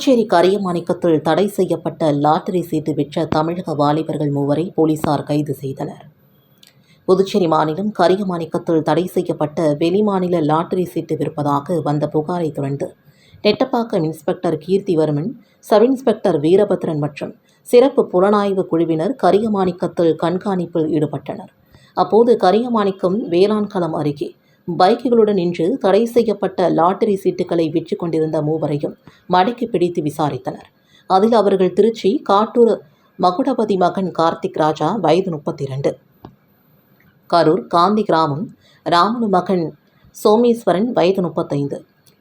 புதுச்சேரி கரியமாணிக்கத்தில் தடை செய்யப்பட்ட லாட்டரி சீட்டு விற்ற தமிழக வாலிபர்கள் மூவரை போலீசார் கைது செய்தனர். புதுச்சேரி மாநிலம் கரியமாணிக்கத்தில் தடை செய்யப்பட்ட வெளிமாநில லாட்டரி சீட்டு விற்பதாக வந்த புகாரை தொடர்ந்து Nettapakkam inspector Keerthivarman sub inspector Veerabathran மற்றும் சிறப்பு புலனாய்வு குழுவினர் கரியமாணிக்கத்தில் கண்காணிப்பில் ஈடுபட்டனர். அப்போது கரியமாணிக்கம் வேளாண்களம் அருகே பைக்குகளுடன் நின்று தடை செய்யப்பட்ட லாட்டரி சீட்டுகளை விற்று கொண்டிருந்த மூவரையும் மடக்கி பிடித்து விசாரித்தனர். அதில் அவர்கள் திருச்சி காட்டூர் மகுடபதி மகன் கார்த்திக் ராஜா வயது முப்பத்தி இரண்டு கரூர் காந்தி கிராமம் ராமனு மகன் சோமேஸ்வரன் வயது முப்பத்தைந்து.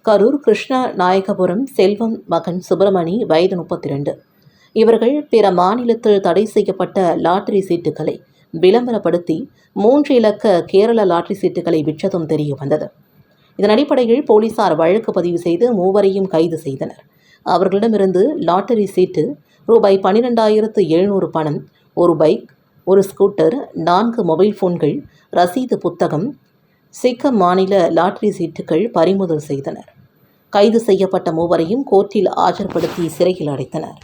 கரூர் கிருஷ்ண நாயகபுரம் செல்வம் மகன் சுப்பிரமணி வயது முப்பத்தி ரெண்டு இவர்கள் பிற மாநிலத்தில் தடை செய்யப்பட்ட லாட்டரி சீட்டுகளை விளம்பரப்படுத்தி மூன்று இலக்க கேரள லாட்டரி சீட்டுகளை விற்றதும் தெரிய வந்தது. இதன் அடிப்படையில் போலீசார் வழக்கு பதிவு செய்து மூவரையும் கைது செய்தனர். அவர்களிடமிருந்து லாட்டரி சீட்டு ரூபாய் பன்னிரெண்டாயிரத்து எழுநூறு பணம் ஒரு பைக் ஒரு ஸ்கூட்டர் நான்கு மொபைல் ஃபோன்கள் ரசீது புத்தகம் சிக்க மாநில லாட்டரி சீட்டுகள் பறிமுதல் செய்தனர். கைது செய்யப்பட்ட மூவரையும் கோர்ட்டில் ஆஜர்படுத்தி சிறையில் அடைத்தனர்.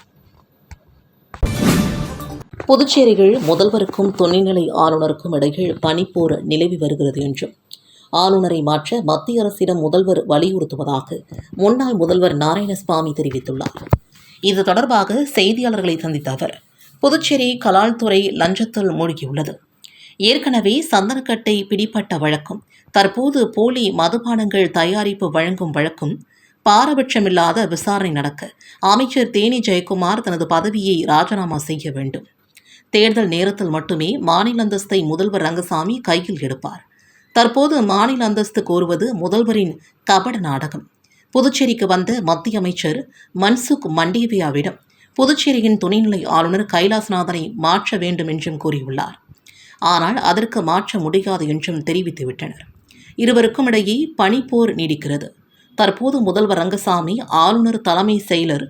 புதுச்சேரியில் முதல்வருக்கும் துணைநிலை ஆளுநருக்கும் இடையில் பனிப்போர் நிலவி வருகிறது என்றும் ஆளுநரை மாற்ற மத்திய அரசிடம் முதல்வர் வலியுறுத்துவதாக முன்னாள் முதல்வர் நாராயணசாமி தெரிவித்துள்ளார். இது தொடர்பாக செய்தியாளர்களை சந்தித்த அவர் புதுச்சேரி கலால்துறை லஞ்சத்தில் மூழ்கியுள்ளது. ஏற்கனவே சந்தனக்கட்டை பிடிப்பட்ட வழக்கும் தற்போது போலி மதுபானங்கள் தயாரிப்பு வழங்கும் வழக்கும் பாரபட்சமில்லாத விசாரணை நடக்க அமைச்சர் தேனி ஜெயக்குமார் தனது பதவியை ராஜினாமா செய்ய வேண்டும். தேர்தல் நேரத்தில் மட்டுமே மாநில அந்தஸ்தை முதல்வர் ரங்கசாமி கையில் எடுப்பார். தற்போது மாநில அந்தஸ்து கோருவது முதல்வரின் கபட நாடகம். புதுச்சேரிக்கு வந்த மத்திய அமைச்சர் மன்சுக் மண்டேவியாவிடம் புதுச்சேரியின் துணைநிலை ஆளுநர் கைலாசநாதனை மாற்ற வேண்டும் என்றும் கூறியுள்ளார். ஆனால் அதற்கு மாற்ற முடியாது என்றும் தெரிவித்துவிட்டனர். இருவருக்கும் இடையே பனிப்போர் நீடிக்கிறது. தற்போது முதல்வர் ரங்கசாமி ஆளுநர் தலைமை செயலர்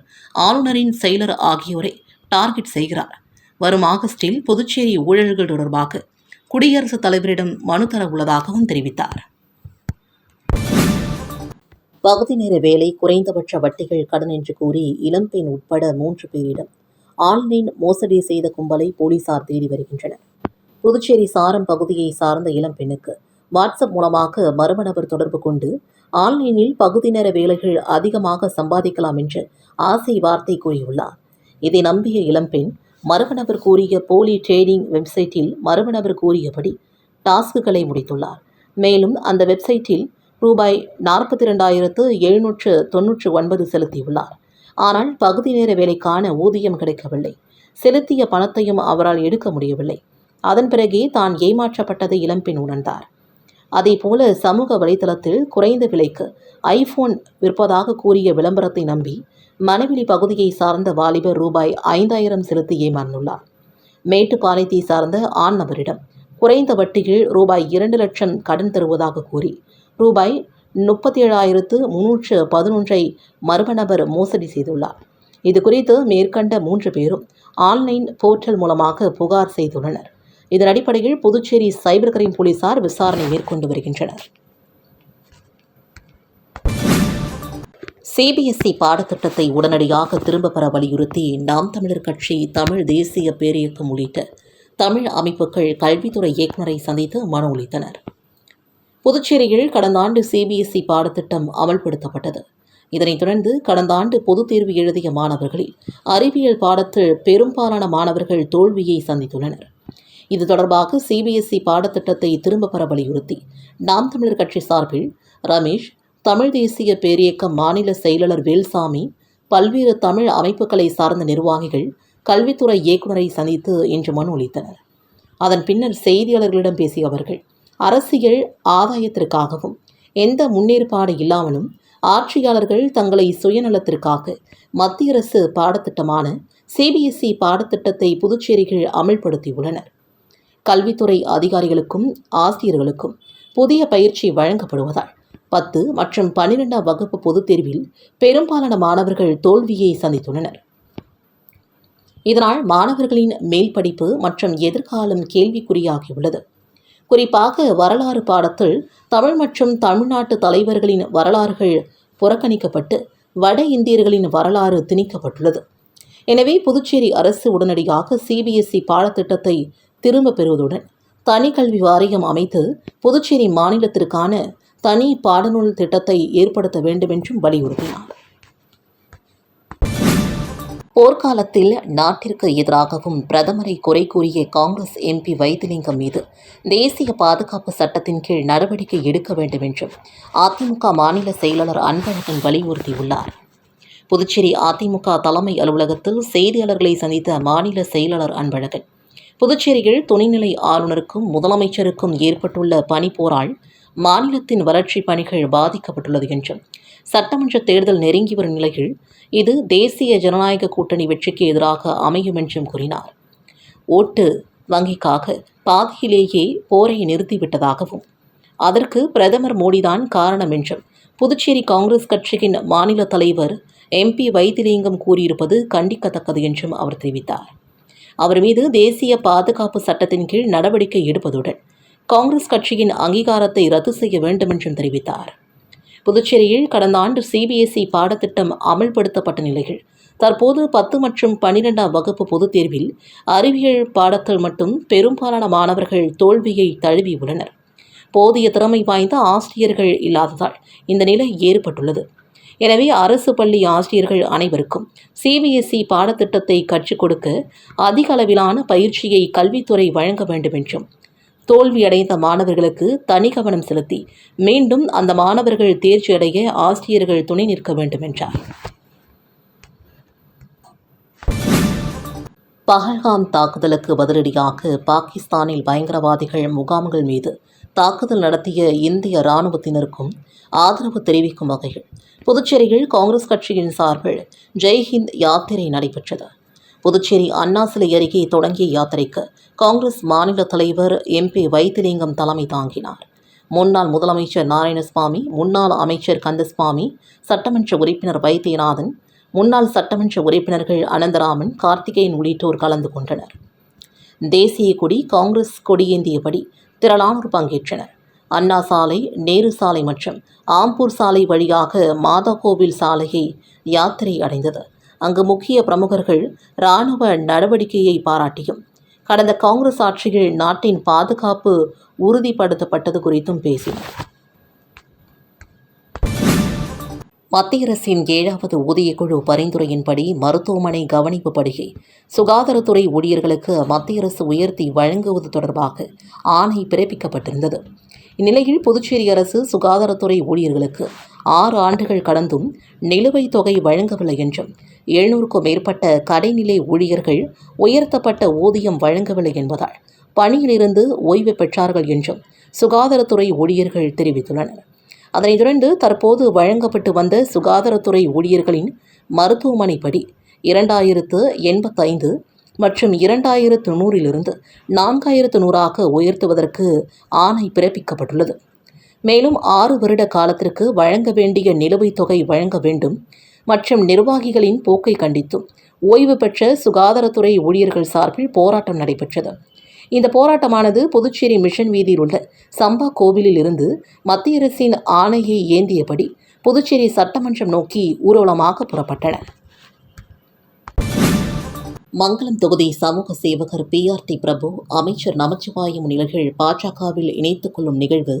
ஆளுநரின் செயலர் ஆகியோரை டார்கெட் செய்கிறார். வரும் ஆகஸ்டில் புதுச்சேரி ஊழல்கள் தொடர்பாக குடியரசுத் தலைவரிடம் மனு தர உள்ளதாகவும் தெரிவித்தார். பகுதி நேர வேலை குறைந்தபட்ச வட்டிகள் கடன் என்று கூறி இளம்பெண் உட்பட மூன்று பேரிடம் ஆன்லைன் மோசடி செய்த கும்பலை போலீசார் தேடி வருகின்றனர். புதுச்சேரி சாரம் பகுதியை சார்ந்த இளம்பெண்ணுக்கு வாட்ஸ்அப் மூலமாக மர்ம நபர் தொடர்பு கொண்டு ஆன்லைனில் பகுதி நேர வேலைகள் அதிகமாக சம்பாதிக்கலாம் என்று ஆசை வார்த்தை கூறியுள்ளார். இதை நம்பிய இளம்பெண் மர்ம நபர் கூறிய போலி ட்ரேடிங் வெப்சைட்டில் மர்ம நபர் கூறியபடி டாஸ்குகளை முடித்துள்ளார். மேலும் அந்த வெப்சைட்டில் ரூபாய் நாற்பத்தி ரெண்டாயிரத்து எழுநூற்று தொன்னூற்று ஒன்பது செலுத்தியுள்ளார். ஆனால் பகுதி நேர வேலைக்கான ஊதியம் கிடைக்கவில்லை. செலுத்திய பணத்தையும் அவரால் எடுக்க முடியவில்லை. அதன் பிறகே தான் ஏமாற்றப்பட்டதை இளம்பெண் உணர்ந்தார். அதேபோல சமூக வலைதளத்தில் குறைந்த விலைக்கு ஐபோன் விற்பதாக கூறிய விளம்பரத்தை நம்பி மணவெளி பகுதியை சார்ந்த வாலிபர் ரூபாய் ஐந்தாயிரம் செலுத்தி ஏமாந்துள்ளார். மேட்டுப்பாளையத்தை சார்ந்த ஆண் நபரிடம் குறைந்த வட்டியில் ரூபாய் இரண்டு லட்சம் கடன் தருவதாக கூறி ரூபாய் முப்பத்தி ஏழாயிரத்து முன்னூற்று பதினொன்றை மர்ம நபர் மோசடி செய்துள்ளார். இது குறித்து மேற்கண்ட மூன்று பேரும் ஆன்லைன் போர்ட்டல் மூலமாக புகார் செய்துள்ளனர். இதன் அடிப்படையில் புதுச்சேரி சைபர் கிரைம் போலீசார் விசாரணை மேற்கொண்டு வருகின்றனர். சிபிஎஸ்இ பாடத்திட்டத்தை உடனடியாக திரும்பப் பெற வலியுறுத்தி நாம் தமிழர் கட்சி தமிழ் தேசிய பேரியக்கம் உள்ளிட்ட தமிழ் அமைப்புகள் கல்வித்துறை இயக்குநரை சந்தித்து மனு அளித்தனர். புதுச்சேரியில் கடந்த ஆண்டு சிபிஎஸ்இ பாடத்திட்டம் அமல்படுத்தப்பட்டது. இதனைத் தொடர்ந்து கடந்த ஆண்டு பொதுத் தேர்வு எழுதிய மாணவர்களில் அறிவியல் பாடத்தில் பெரும்பாலான மாணவர்கள் தோல்வியை சந்தித்துள்ளனர். இது தொடர்பாக சிபிஎஸ்இ பாடத்திட்டத்தை திரும்பப் பெற வலியுறுத்தி நாம் தமிழர் கட்சி சார்பில் ரமேஷ் தமிழ் தேசிய பேரியக்கம் மாநில செயலாளர் வேல்சாமி பல்வேறு தமிழ் அமைப்புகளை சார்ந்த நிர்வாகிகள் கல்வித்துறை இயக்குநரை சந்தித்து இன்று மனு அளித்தனர். அதன் பின்னர் செய்தியாளர்களிடம் பேசிய அவர்கள் அரசியல் ஆதாயத்திற்காகவும் எந்த முன்னேற்பாடு இல்லாமலும் ஆட்சியாளர்கள் தங்களை சுயநலத்திற்காக மத்திய அரசு பாடத்திட்டமான சிபிஎஸ்இ பாடத்திட்டத்தை புதுச்சேரிகள் அமல்படுத்தியுள்ளனர். கல்வித்துறை அதிகாரிகளுக்கும் ஆசிரியர்களுக்கும் புதிய பயிற்சி வழங்கப்படுவதால் பத்து மற்றும் பன்னிரெண்டாம் வகுப்பு பொதுத் தேர்வில் பெரும்பாலான மாணவர்கள் தோல்வியை சந்தித்துள்ளனர். இதனால் மாணவர்களின் மேல் படிப்பு மற்றும் எதிர்காலம் கேள்விக்குறியாகியுள்ளது. குறிப்பாக வரலாறு பாடத்தில் தமிழ் மற்றும் தமிழ்நாட்டு தலைவர்களின் வரலாறுகள் புறக்கணிக்கப்பட்டு வட இந்தியர்களின் வரலாறு திணிக்கப்பட்டுள்ளது. எனவே புதுச்சேரி அரசு உடனடியாக சிபிஎஸ்இ பாடத்திட்டத்தை திரும்பப் பெறுவதுடன் தனி கல்வி வாரியம் அமைத்து புதுச்சேரி மாநிலத்திற்கான தனி பாடநூல் திட்டத்தை ஏற்படுத்த வேண்டும் என்றும் வலியுறுத்தினார். போர்க்காலத்தில் நாட்டிற்கு எதிராகவும் பிரதமரை குறை கூறிய காங்கிரஸ் எம்பி வைத்திலிங்கம் மீது தேசிய பாதுகாப்பு சட்டத்தின் கீழ் நடவடிக்கை எடுக்க வேண்டும் என்றும் அதிமுக மாநில செயலாளர் அன்பழகன் வலியுறுத்தியுள்ளார். புதுச்சேரி அதிமுக தலைமை அலுவலகத்தில் செய்தியாளர்களை சந்தித்த மாநில செயலாளர் அன்பழகன் புதுச்சேரியில் துணைநிலை ஆளுநருக்கும் முதலமைச்சருக்கும் ஏற்பட்டுள்ள பனிப்போரால் மாநிலத்தின் வளர்ச்சிப் பணிகள் பாதிக்கப்பட்டுள்ளது என்றும் சட்டமன்ற தேர்தல் நெருங்கி வரும் நிலையில் இது தேசிய ஜனநாயக கூட்டணி வெற்றிக்கு எதிராக அமையும் என்றும் கூறினார். ஓட்டு வங்கிக்காக பாதியிலேயே போரை நிறுத்திவிட்டதாகவும் அதற்கு பிரதமர் மோடிதான் காரணம் என்றும் புதுச்சேரி காங்கிரஸ் கட்சியின் மாநில தலைவர் எம்பி வைத்திலிங்கம் கூறியிருப்பது கண்டிக்கத்தக்கது என்றும் அவர் தெரிவித்தார். அவர் மீது தேசிய பாதுகாப்பு சட்டத்தின் கீழ் நடவடிக்கை எடுப்பதுடன் காங்கிரஸ் கட்சியின் அங்கீகாரத்தை ரத்து செய்ய வேண்டும் என்றும் தெரிவித்தார். புதுச்சேரியில் கடந்த ஆண்டு சிபிஎஸ்இ பாடத்திட்டம் அமல்படுத்தப்பட்ட நிலையில் தற்போது பத்து மற்றும் பனிரெண்டாம் வகுப்பு பொதுத் தேர்வில் அறிவியல் பாடத்தில் மட்டும் பெரும்பாலான மாணவர்கள் தோல்வியை தழுவியுள்ளனர் போதிய திறமை வாய்ந்த ஆசிரியர்கள் இல்லாததால் இந்த நிலை ஏற்பட்டுள்ளது. எனவே அரசு பள்ளி ஆசிரியர்கள் அனைவருக்கும் சிபிஎஸ்இ பாடத்திட்டத்தை கற்றுக் கொடுக்க அதிக அளவிலான பயிற்சியை கல்வித்துறை வழங்க வேண்டும் என்றும் தோல்வியடைந்த மாணவர்களுக்கு தனி கவனம் செலுத்தி மீண்டும் அந்த மாணவர்கள் தேர்ச்சி அடைய ஆசிரியர்கள் துணை நிற்க வேண்டும் என்றார். பஹல்காம் தாக்குதலுக்கு பதிலடியாக பாகிஸ்தானில் பயங்கரவாதிகள் முகாம்கள் மீது தாக்குதல் நடத்திய இந்திய இராணுவத்தினருக்கும் ஆதரவு தெரிவிக்கும் வகையில் புதுச்சேரியில் காங்கிரஸ் கட்சியின் சார்பில் ஜெய்ஹிந்த் யாத்திரை நடைபெற்றது. புதுச்சேரி அண்ணா சிலை அருகே தொடங்கிய யாத்திரைக்கு காங்கிரஸ் மாநில தலைவர் எம்பி வைத்திலிங்கம் தலைமை தாங்கினார். முன்னாள் முதலமைச்சர் நாராயணசுவாமி முன்னாள் அமைச்சர் கந்தசுவாமி சட்டமன்ற உறுப்பினர் வைத்தியநாதன் முன்னாள் சட்டமன்ற உறுப்பினர்கள் அனந்தராமன் கார்த்திகேயன் உள்ளிட்டோர் கலந்து கொண்டனர். தேசிய கொடி காங்கிரஸ் கொடியேந்தியபடி திரளானோர் பங்கேற்றனர். அண்ணா சாலை நேரு சாலை மற்றும் ஆம்பூர் சாலை வழியாக மாதாகோவில் சாலையை யாத்திரை அடைந்தது. அங்கு முக்கிய பிரமுகர்கள் இராணுவ நடவடிக்கையை பாராட்டியும் கடந்த காங்கிரஸ் ஆட்சியில் நாட்டின் பாதுகாப்பு உறுதிப்படுத்தப்பட்டது குறித்தும் பேசினர். மத்திய அரசின் ஏழாவது ஊதியக்குழு பரிந்துரையின்படி மருத்துவமனை கவனிப்பு படியை சுகாதாரத்துறை ஊழியர்களுக்கு மத்திய அரசு உயர்த்தி வழங்குவது தொடர்பாக ஆணை பிறப்பிக்கப்பட்டிருந்தது. இந்நிலையில் புதுச்சேரி அரசு சுகாதாரத்துறை ஊழியர்களுக்கு ஆறு ஆண்டுகள் கடந்தும் நிலுவைத் தொகை வழங்கவில்லை என்றும் எழுநூறுக்கும் மேற்பட்ட கடைநிலை ஊழியர்கள் உயர்த்தப்பட்ட ஊதியம் வழங்கவில்லை என்பதால் பணியிலிருந்து ஓய்வு பெற்றார்கள் என்றும் சுகாதாரத்துறை ஊழியர்கள் தெரிவித்துள்ளனர். அதனைத் தொடர்ந்து தற்போது வழங்கப்பட்டு வந்த சுகாதாரத்துறை ஊழியர்களின் மருத்துவமனைப்படி இரண்டாயிரத்து எண்பத்தைந்து மற்றும் இரண்டாயிரத்து நூறிலிருந்து நான்காயிரத்து நூறாக உயர்த்துவதற்கு ஆணை பிறப்பிக்கப்பட்டுள்ளது. மேலும் ஆறு வருட காலத்திற்கு வழங்க வேண்டிய நிலுவைத் தொகை வழங்க வேண்டும். மற்றும் நிர்வாகிகளின் போக்கை கண்டித்தும் ஓய்வு பெற்ற சுகாதாரத்துறை ஊழியர்கள் சார்பில் போராட்டம் நடைபெற்றது. இந்த போராட்டமானது புதுச்சேரி மிஷன் வீதியில் உள்ள சம்பா கோவிலில் இருந்து மத்திய அரசின் ஆணையை ஏந்தியபடி புதுச்சேரி சட்டமன்றம் நோக்கி ஊர்வலமாக புறப்பட்டன. மங்களம் தொகுதி சமூக சேவகர் பிஆர்டி பிரபு அமைச்சர் நமச்சிவாயம் நிலைகள் பாஜகவில் இணைத்துக் கொள்ளும் நிகழ்வு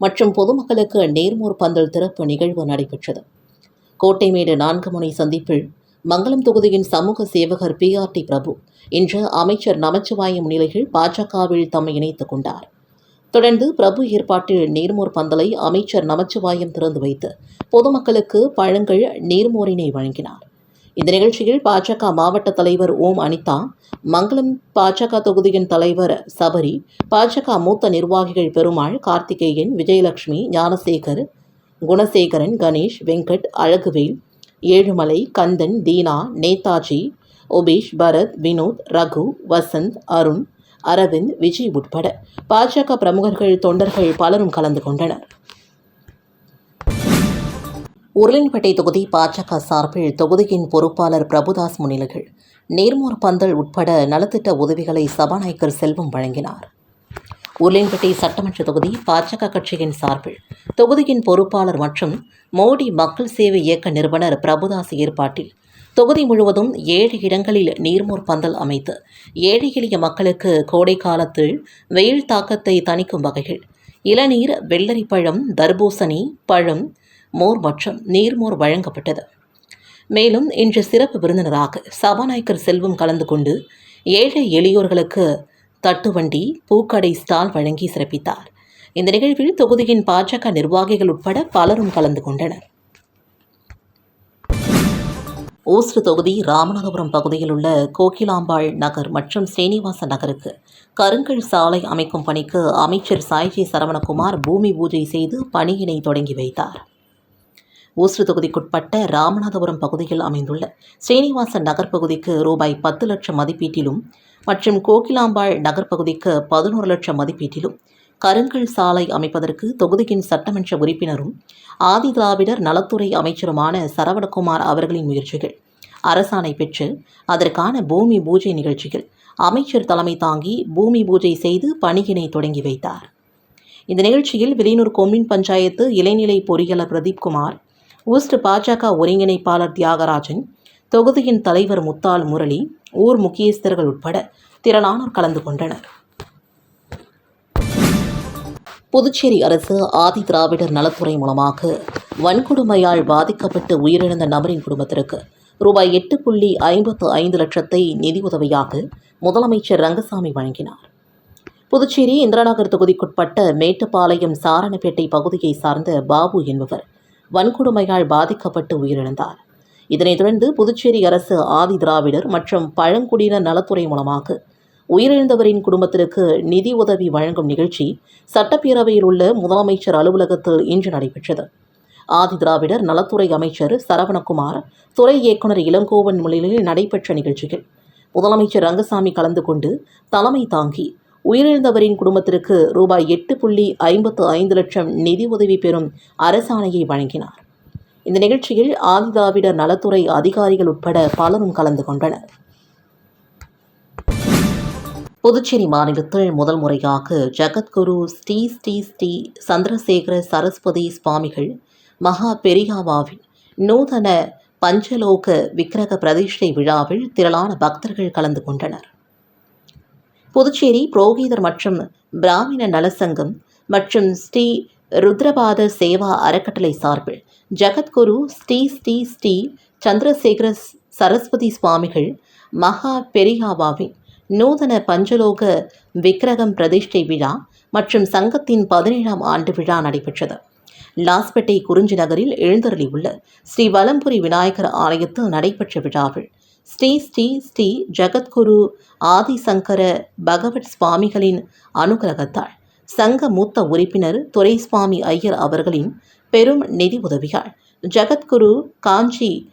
மற்றும் பொதுமக்களுக்கு நேர்மோர் பந்தல் திறப்பு நிகழ்வு நடைபெற்றது. கோட்டைமேடு நான்கு முனை சந்திப்பில் மங்களம் தொகுதியின் சமூக சேவகர் பிஆர்டி பிரபு இன்று அமைச்சர் நமச்சிவாயம் முன்னிலையில் பாஜகவில் தம்மை இணைத்துக் கொண்டார். தொடர்ந்து பிரபு ஏற்பாட்டில் நீர்மோர் பந்தலை அமைச்சர் நமச்சிவாயம் திறந்து வைத்து பொதுமக்களுக்கு பழங்கள் நீர்மோரினை வழங்கினார். இந்த நிகழ்ச்சியில் பாஜக மாவட்ட தலைவர் ஓம் அனிதா மங்களம் பாஜக தொகுதியின் தலைவர் சபரி பாஜக மூத்த நிர்வாகிகள் பெருமாள் கார்த்திகேயன் விஜயலட்சுமி ஞானசேகர் குணசேகரன் கணேஷ் வெங்கட் அழகுவேல் ஏழுமலை கந்தன் தீனா நேதாஜி ஒபீஷ் பரத் வினோத் ரகு வசந்த் அருண் அரவிந்த் விஜய் உட்பட பாஜக பிரமுகர்கள் தொண்டர்கள் பலரும் கலந்து கொண்டனர். உருளின்பேட்டை தொகுதி பாஜக சார்பில் தொகுதியின் பொறுப்பாளர் பிரபுதாஸ் முன்னிலையில் நேர்மூர் பந்தல் உட்பட நலத்திட்ட உதவிகளை சபாநாயகர் செல்வம் வழங்கினார். உருளையன்பேட்டை சட்டமன்ற தொகுதி பாஜக கட்சியின் சார்பில் தொகுதியின் பொறுப்பாளர் மற்றும் மோடி மக்கள் சேவை இயக்க நிறுவனர் பிரபுதாஸ் ஏற்பாட்டில் தொகுதி முழுவதும் ஏழு இடங்களில் நீர்மோர் பந்தல் அமைத்து ஏழை எளிய மக்களுக்கு கோடை காலத்தில் வெயில் தாக்கத்தை தணிக்கும் வகையில் இளநீர் வெள்ளரி பழம் தர்பூசணி பழம் மோர் மற்றும் நீர்மோர் வழங்கப்பட்டது. மேலும் இன்று சிறப்பு விருந்தினராக சபாநாயகர் செல்வம் கலந்து கொண்டு ஏழை எளியோர்களுக்கு தட்டுவண்டி பூக்கடை ஸ்டால் வழங்கி சிறப்பித்தார். இந்த நிகழ்வில் தொகுதியின் பாஜக நிர்வாகிகள் உட்பட பலரும் கலந்து கொண்டனர். ஓஸ்ரு தொகுதி ராமநாதபுரம் பகுதியில் உள்ள கோகிலாம்பாள் நகர் மற்றும் ஸ்ரீனிவாச நகருக்கு கருங்கல் சாலை அமைக்கும் பணிக்கு அமைச்சர் சாய்ஜி சரவணகுமார் பூமி பூஜை செய்து பணியினை தொடங்கி வைத்தார். ஊசுடு தொகுதிக்குட்பட்ட ராமநாதபுரம் பகுதியில் அமைந்துள்ள ஸ்ரீனிவாசன் நகர் பகுதிக்கு ரூபாய் பத்து லட்சம் மதிப்பீட்டிலும் மற்றும் கோகிலாம்பாள் நகர் பகுதிக்கு பதினோரு லட்சம் மதிப்பீட்டிலும் கருங்கல் சாலை அமைப்பதற்கு தொகுதியின் சட்டமன்ற உறுப்பினரும் ஆதி திராவிடர் நலத்துறை அமைச்சருமான சரவணகுமார் அவர்களின் முயற்சிகள் அரசாணை பெற்று அதற்கான பூமி பூஜை நிகழ்ச்சியில் அமைச்சர் தலைமை தாங்கி பூமி பூஜை செய்து பணியினை தொடங்கி வைத்தார். இந்த நிகழ்ச்சியில் விலையூர் கொம்மின் பஞ்சாயத்து இளைநிலை பொறியாளர் பிரதீப்குமார் ஊஸ்ட் பாஜக ஒருங்கிணைப்பாளர் தியாகராஜன் தொகுதியின் தலைவர் முத்தால் முரளி ஊர் முக்கியஸ்தர்கள் உட்பட திரளானோர் கலந்து கொண்டனர். புதுச்சேரி அரசு ஆதி திராவிடர் நலத்துறை மூலமாக வன்கொடுமையால் பாதிக்கப்பட்டு உயிரிழந்த நபரின் குடும்பத்திற்கு ரூபாய் எட்டு புள்ளி ஐம்பத்து ஐந்து லட்சத்தை நிதியுதவியாக முதலமைச்சர் ரங்கசாமி வழங்கினார். புதுச்சேரி இந்திராநகர் தொகுதிக்குட்பட்ட மேட்டுப்பாளையம் சாரணப்பேட்டை பகுதியை சார்ந்த பாபு என்பவர் வன்கொடுமையால் பாதிக்கப்பட்டு உயிரிழந்தார். இதனைத் தொடர்ந்து புதுச்சேரி அரசு ஆதி திராவிடர் மற்றும் பழங்குடியினர் நலத்துறை மூலமாக உயிரிழந்தவரின் குடும்பத்திற்கு நிதி உதவி வழங்கும் நிகழ்ச்சி சட்டப்பேரவையில் உள்ள முதலமைச்சர் அலுவலகத்தில் இன்று நடைபெற்றது. ஆதி திராவிடர் நலத்துறை அமைச்சர் சரவணகுமார் துறை இயக்குநர் இளங்கோவன் முன்னிலையில் நடைபெற்ற நிகழ்ச்சியில் முதலமைச்சர் ரங்கசாமி கலந்து கொண்டு தலைமை தாங்கி உயிரிழந்தவரின் குடும்பத்திற்கு ரூபாய் எட்டு புள்ளி ஐம்பத்து ஐந்து லட்சம் நிதி உதவி பெறும் அரசாணையை வழங்கினார். இந்த நிகழ்ச்சியில் ஆதிதிராவிடர் நலத்துறை அதிகாரிகள் உட்பட பலரும் கலந்து கொண்டனர். புதுச்சேரி மாநிலத்தில் முதல் முறையாக ஜகத்குரு ஸ்ரீ ஸ்ரீ ஸ்ரீ சந்திரசேகர சரஸ்வதி சுவாமிகள் மகா பெரியாவாவின் நூதன பஞ்சலோக விக்கிரக பிரதிஷ்டை விழாவில் திரளான பக்தர்கள் கலந்து கொண்டனர். புதுச்சேரி புரோகிதர் மற்றும் பிராமண நலசங்கம் மற்றும் ஸ்ரீ ருத்ரபாத சேவா அறக்கட்டளை சார்பில் ஜகத்குரு ஸ்ரீ ஸ்ரீ ஸ்ரீ சந்திரசேகர சரஸ்வதி சுவாமிகள் மகா பெரியாவாவின் நூதன பஞ்சலோக விக்கிரகம் பிரதிஷ்டை விழா மற்றும் சங்கத்தின் பதினேழாம் ஆண்டு விழா நடைபெற்றது. லாஸ்பேட்டை குறிஞ்சி நகரில் எழுந்தருளியுள்ள ஸ்ரீ வலம்புரி விநாயகர் ஆலயத்தில் நடைபெற்ற விழாவில் ஸ்ரீ ஸ்ரீ ஸ்ரீ ஜகத்குரு ஆதிசங்கர பகவத் சுவாமிகளின் அனுகிரகத்தால் சங்க மூத்த உறுப்பினர் துரைசுவாமி ஐயர் அவர்களின் பெரும் நிதி உதவியால் ஜகத்குரு காஞ்சி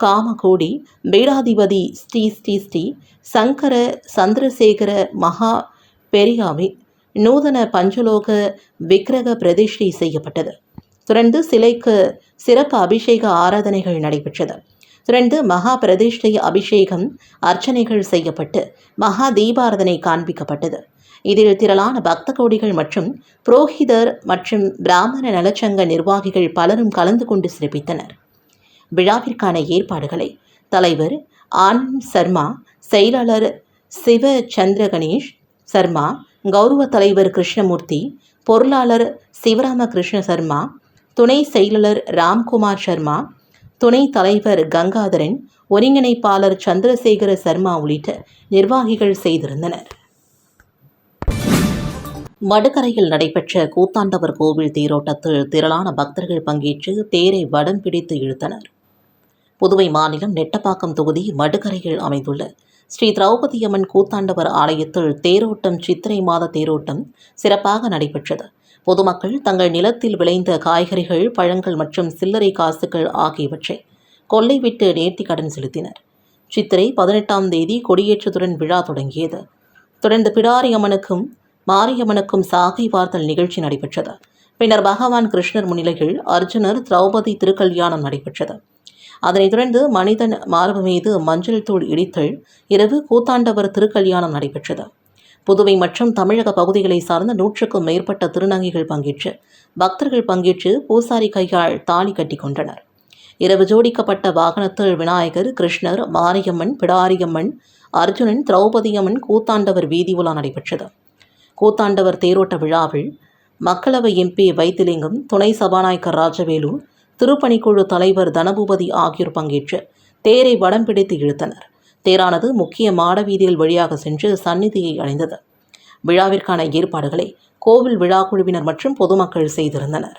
காமகோடி பீடாதிபதி ஸ்ரீ ஸ்ரீ ஸ்ரீ சங்கர சந்திரசேகர மகா பெரியாவின் நூதன பஞ்சலோக விக்கிரக பிரதிஷ்டை செய்யப்பட்டது. தொடர்ந்து சிலைக்கு சிறப்பு அபிஷேக ஆராதனைகள் நடைபெற்றது. தொடர்ந்து மகா பிரதிஷ்டை அபிஷேகம் அர்ச்சனைகள் செய்யப்பட்டு மகா தீபாரதனை காண்பிக்கப்பட்டது. இதில் திரளான பக்த கோடிகள் மற்றும் புரோஹிதர் மற்றும் பிராமண நலச்சங்க நிர்வாகிகள் பலரும் கலந்து கொண்டு சிறப்பித்தனர். விழாவிற்கான ஏற்பாடுகளை தலைவர் ஆனந்த் சர்மா செயலாளர் சிவ சந்திர கணேஷ் சர்மா கௌரவ தலைவர் கிருஷ்ணமூர்த்தி பொருளாளர் சிவராம கிருஷ்ண சர்மா துணை செயலாளர் ராம்குமார் சர்மா துணை தலைவர் கங்காதரன் ஒருங்கிணைப்பாளர் சந்திரசேகர சர்மா உள்ளிட்ட நிர்வாகிகள் செய்திருந்தனர். மடுக்கரையில் நடைபெற்ற கூத்தாண்டவர் கோவில் தேரோட்டத்தில் திரளான பக்தர்கள் பங்கேற்று தேரை வடம் பிடித்து இழுத்தனர். புதுவை மாநிலம் நெட்டப்பாக்கம் தொகுதி வடுகரையில் அமைந்துள்ள ஸ்ரீ திரௌபதியம்மன் கூத்தாண்டவர் ஆலயத்தில் தேரோட்டம் சித்திரை மாத தேரோட்டம் சிறப்பாக நடைபெற்றது. பொதுமக்கள் தங்கள் நிலத்தில் விளைந்த காய்கறிகள் பழங்கள் மற்றும் சில்லறை காசுகள் ஆகியவற்றை கொள்ளை விட்டு நேர்த்தி கடன் செலுத்தினர். சித்திரை பதினெட்டாம் தேதி கொடியேற்றத்துடன் விழா தொடங்கியது. தொடர்ந்து பிடாரி அம்மனுக்கும் மாரியம்மனுக்கும் சாகை வார்த்தல் நிகழ்ச்சி நடைபெற்றது. பின்னர் பகவான் கிருஷ்ணர் முன்னிலையில் அர்ஜுனர் திரௌபதி திருக்கல்யாணம் நடைபெற்றது. அதனைத் தொடர்ந்து மனிதன் மார்பு மீது மஞ்சள் தூள் இடித்தல் இரவு கூத்தாண்டவர் திருக்கல்யாணம் நடைபெற்றது. புதுவை மற்றும் தமிழக பகுதிகளை சார்ந்த நூற்றுக்கும் மேற்பட்ட திருநங்கைகள் பங்கேற்று பக்தர்கள் பங்கேற்று பூசாரி கையால் தாலி கட்டி கொண்டனர். இரவு ஜோடிக்கப்பட்ட வாகனத்தில் விநாயகர் கிருஷ்ணர் மாரியம்மன் பிடாரியம்மன் அர்ஜுனன் திரௌபதியம்மன் கூத்தாண்டவர் வீதி உலா நடைபெற்றது. கூத்தாண்டவர் தேரோட்ட விழாவில் மக்களவை எம்பி வைத்திலிங்கம் துணை சபாநாயகர் ராஜவேலு திருப்பணிக்குழு தலைவர் தனபூபதி ஆகியோர் பங்கேற்று தேரை வடம் பிடித்து இழுத்தனர். தேரானது முக்கிய மாடவீதியில் வழியாக சென்று சந்நிதியை அடைந்தது. விழாவிற்கான ஏற்பாடுகளை கோவில் விழா குழுவினர் மற்றும் பொதுமக்கள் செய்திருந்தனர்.